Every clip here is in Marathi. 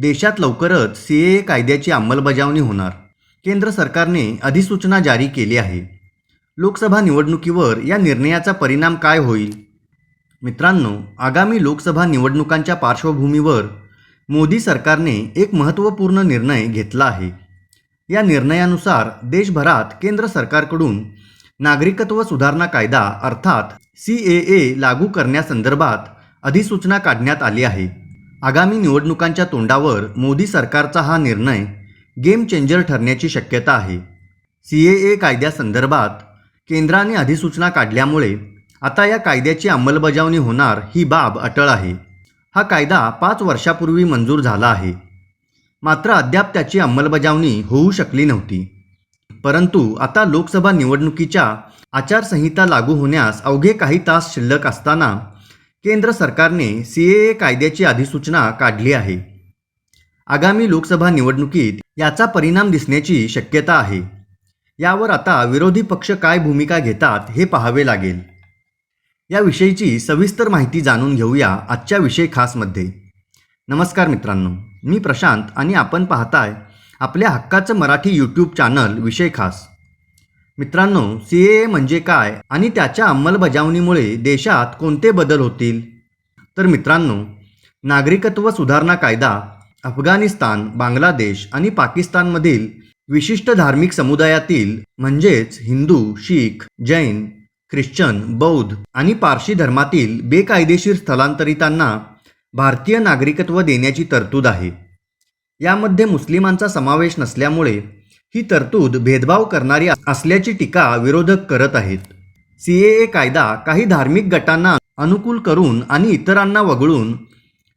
देशात लवकरच सी ए कायद्याची अंमलबजावणी होणार. केंद्र सरकारने अधिसूचना जारी केली आहे. लोकसभा निवडणुकीवर या निर्णयाचा परिणाम काय होईल? मित्रांनो आगामी लोकसभा निवडणुकांच्या पार्श्वभूमीवर मोदी सरकारने एक महत्त्वपूर्ण निर्णय घेतला आहे. या निर्णयानुसार देशभरात केंद्र सरकारकडून नागरिकत्व सुधारणा कायदा अर्थात सी ए ए लागू करण्यासंदर्भात अधिसूचना काढण्यात आली आहे. आगामी निवडणुकांच्या तोंडावर मोदी सरकारचा हा निर्णय गेम चेंजर ठरण्याची शक्यता आहे. सी ए ए कायद्यासंदर्भात केंद्राने अधिसूचना काढल्यामुळे आता या कायद्याची अंमलबजावणी होणार ही बाब अटळ आहे. हा कायदा पाच वर्षापूर्वी मंजूर झाला आहे. मात्र अद्याप त्याची अंमलबजावणी होऊ शकली नव्हती. परंतु आता लोकसभा निवडणुकीच्या आचारसंहिता लागू होण्यास अवघे काही तास शिल्लक असताना केंद्र सरकारने सी ए कायद्याची अधिसूचना काढली आहे. आगामी लोकसभा निवडणुकीत याचा परिणाम दिसण्याची शक्यता आहे. यावर आता विरोधी पक्ष काय भूमिका घेतात हे पाहावे लागेल. याविषयीची सविस्तर माहिती जाणून घेऊया आजच्या विषय खासमध्ये. नमस्कार मित्रांनो मी प्रशांत आणि आपण पाहताय आपल्या हक्काचं मराठी यूट्यूब चॅनल विषय खास. मित्रांनो सी ए म्हणजे काय आणि त्याच्या अंमलबजावणीमुळे देशात कोणते बदल होतील? तर मित्रांनो नागरिकत्व सुधारणा कायदा अफगाणिस्तान बांगलादेश आणि पाकिस्तानमधील विशिष्ट धार्मिक समुदायातील म्हणजेच हिंदू शीख जैन ख्रिश्चन बौद्ध आणि पारशी धर्मातील बेकायदेशीर स्थलांतरितांना भारतीय नागरिकत्व देण्याची तरतूद आहे. यामध्ये मुस्लिमांचा समावेश नसल्यामुळे ही तरतूद भेदभाव करणारी असल्याची टीका विरोधक करत आहेत. सी ए ए कायदा काही धार्मिक गटांना अनुकूल करून आणि इतरांना वगळून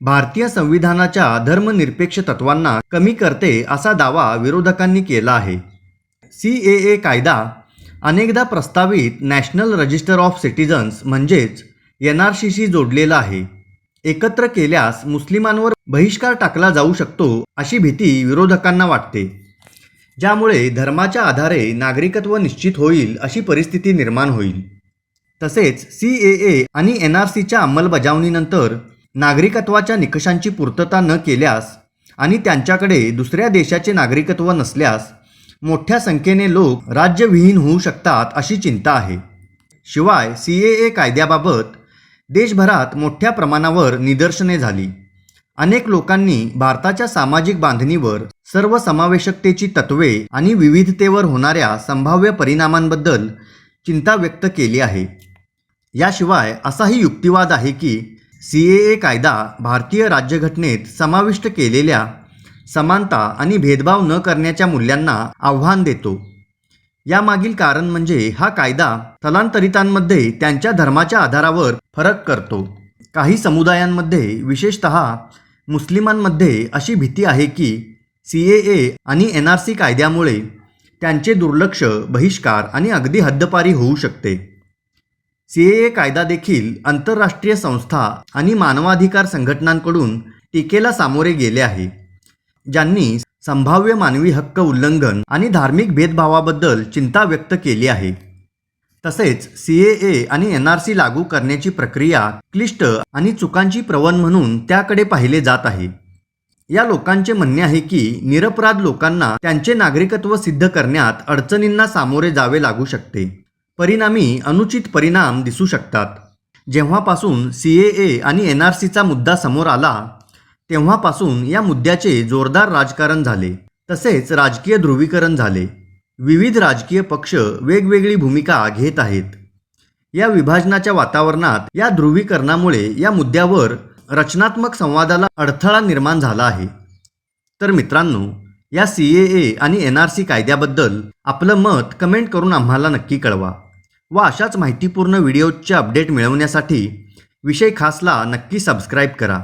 भारतीय संविधानाच्या धर्मनिरपेक्ष तत्वांना कमी करते असा दावा विरोधकांनी केला आहे. सी ए ए कायदा अनेकदा प्रस्तावित नॅशनल रजिस्टर ऑफ सिटिझन्स म्हणजेच एन आर सीशी जोडलेला आहे. एकत्र केल्यास मुस्लिमांवर बहिष्कार टाकला जाऊ शकतो अशी भीती विरोधकांना वाटते. ज्यामुळे धर्माच्या आधारे नागरिकत्व निश्चित होईल अशी परिस्थिती निर्माण होईल. तसेच सी ए ए आणि एन आर सीच्या अंमलबजावणीनंतर नागरिकत्वाच्या निकषांची पूर्तता न केल्यास आणि त्यांच्याकडे दुसऱ्या देशाचे नागरिकत्व नसल्यास मोठ्या संख्येने लोक राज्यविहीन होऊ शकतात अशी चिंता आहे. शिवाय सी ए ए कायद्याबाबत देशभरात मोठ्या प्रमाणावर निदर्शने झाली. अनेक लोकांनी भारताच्या सामाजिक बांधणीवर सर्व समावेशकतेची तत्वे आणि विविधतेवर होणाऱ्या संभाव्य परिणामांबद्दल चिंता व्यक्त केली आहे. याशिवाय असाही युक्तिवाद आहे की सी ए ए कायदा भारतीय राज्यघटनेत समाविष्ट केलेल्या समानता आणि भेदभाव न करण्याच्या मूल्यांना आव्हान देतो. यामागील कारण म्हणजे हा कायदा स्थलांतरितांमध्ये त्यांच्या धर्माच्या आधारावर फरक करतो. काही समुदायांमध्ये विशेषत मुस्लिमांमध्ये अशी भीती आहे की सी ए ए आणि एन आर सी कायद्यामुळे त्यांचे दुर्लक्ष बहिष्कार आणि अगदी हद्दपारी होऊ शकते. सी ए ए कायदा देखील आंतरराष्ट्रीय संस्था आणि मानवाधिकार संघटनांकडून टीकेला सामोरे गेले आहे ज्यांनी संभाव्य मानवी हक्क उल्लंघन आणि धार्मिक भेदभावाबद्दल चिंता व्यक्त केली आहे. तसेच सी ए ए आणि एन आर सी लागू करण्याची प्रक्रिया क्लिष्ट आणि चुकांची प्रवण म्हणून त्याकडे पाहिले जात आहे. या लोकांचे म्हणणे आहे की निरपराध लोकांना त्यांचे नागरिकत्व सिद्ध करण्यात अडचणींना सामोरे जावे लागू शकते. परिणामी अनुचित परिणाम दिसू शकतात. जेव्हापासून सी ए ए आणि एन आर सीचा मुद्दा समोर आला तेव्हापासून या मुद्द्याचे जोरदार राजकारण झाले. तसेच राजकीय ध्रुवीकरण झाले. विविध राजकीय पक्ष वेगवेगळी भूमिका घेत आहेत. या विभाजनाच्या वातावरणात या ध्रुवीकरणामुळे या मुद्द्यावर रचनात्मक संवादाला अडथळा निर्माण झाला आहे. तर मित्रांनो या सी ए ए आणि एन आर सी कायद्याबद्दल आपलं मत कमेंट करून आम्हाला नक्की कळवा व अशाच माहितीपूर्ण व्हिडिओजचे अपडेट मिळवण्यासाठी विषय खासला नक्की सबस्क्राईब करा.